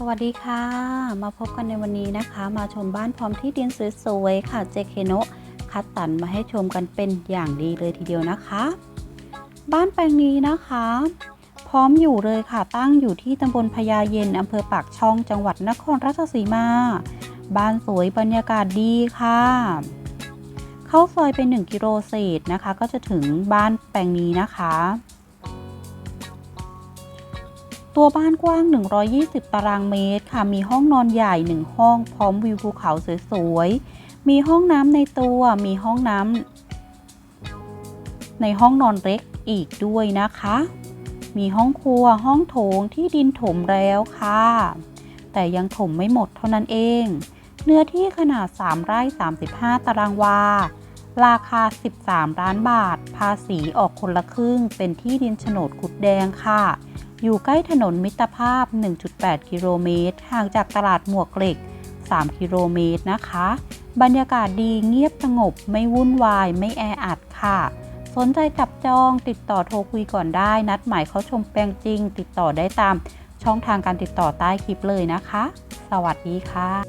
สวัสดีค่ะ มาพบกันในวันนี้นะคะ มาชมบ้านพร้อมที่ดินสวยๆค่ะเจเคโนะคัดสรรมาให้ชมกันเป็นอย่างดีเลยทีเดียวนะคะ บ้านแปลงนี้นะคะ พร้อมอยู่เลยค่ะตั้งอยู่ที่ตำบลพญาเย็นอำเภอปากช่องจังหวัดนครราชสีมา บ้านสวยบรรยากาศดีค่ะ เข้าซอยเป็น 1 กิโลเศษนะคะ ก็จะถึงบ้านแปลงนี้นะคะ ตัวบ้านกว้าง 120 ตารางเมตรค่ะ มีห้องนอนใหญ่ 1 ห้อง พร้อมวิวภูเขาสวยๆ มีห้องน้ำในตัว มีห้องน้ำในห้องนอนเล็กอีกด้วยนะคะ มีห้องครัว ห้องโถงที่ดินถมแล้วค่ะ แต่ยังถมไม่หมดเท่านั้นเอง เนื้อที่ขนาด 3 ไร่ 35 ตารางวา ราคา 13 ล้านบาท ภาษีออกคนละครึ่ง เป็นที่ดินโฉนดกุดแดงค่ะ อยู่ใกล้ถนนมิตรภาพ 1.8 กิโลเมตร ห่างจากตลาดหมวกเหล็ก 3 กิโลเมตรนะคะ บรรยากาศดีเงียบสงบ ไม่วุ่นวาย ไม่แออัดค่ะ สนใจจับจองติดต่อโทรคุยก่อนได้ นัดหมายเขาชมแปลงจริง ติดต่อได้ตามช่องทางการติดต่อใต้คลิปเลยนะคะ สวัสดีค่ะ